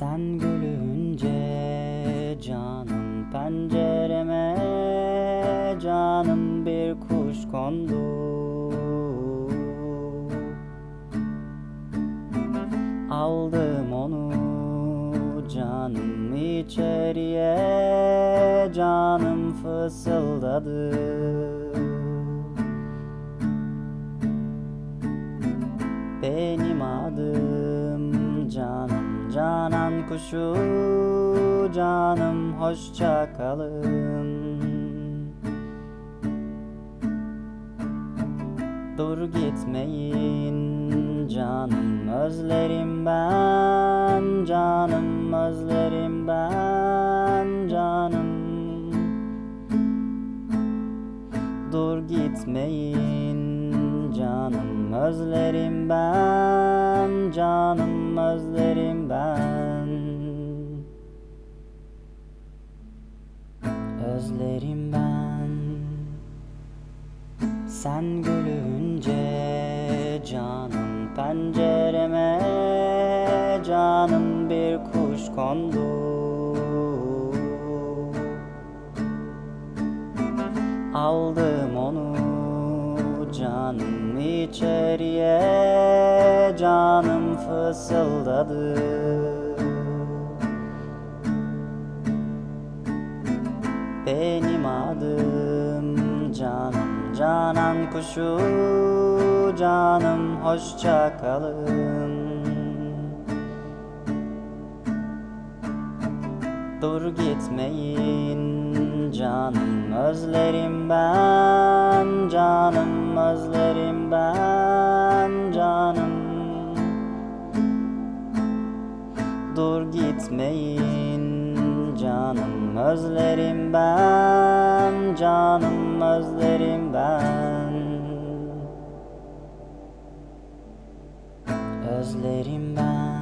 Sen gülünce canım pencereme Canım bir kuş kondu. Aldım onu canım içeriye Canım fısıldadı. Benim adım canım canan kuşu Canım hoşça kalın. Dur gitmeyin canım özlerim ben Canım özlerim ben canım. Dur gitmeyin canım özlerim ben Canım özlerim Özlerim ben. Sen gülünce canım pencereme Canım bir kuş kondu. Aldım onu canım içeriye Canım fısıldadı Benim adım canım canan kuşu Canım hoşça kalın. Dur gitmeyin canım özlerim ben Canım özlerim ben canım. Dur gitmeyin canım özlerim ben Canım özlerim ben. Özlerim ben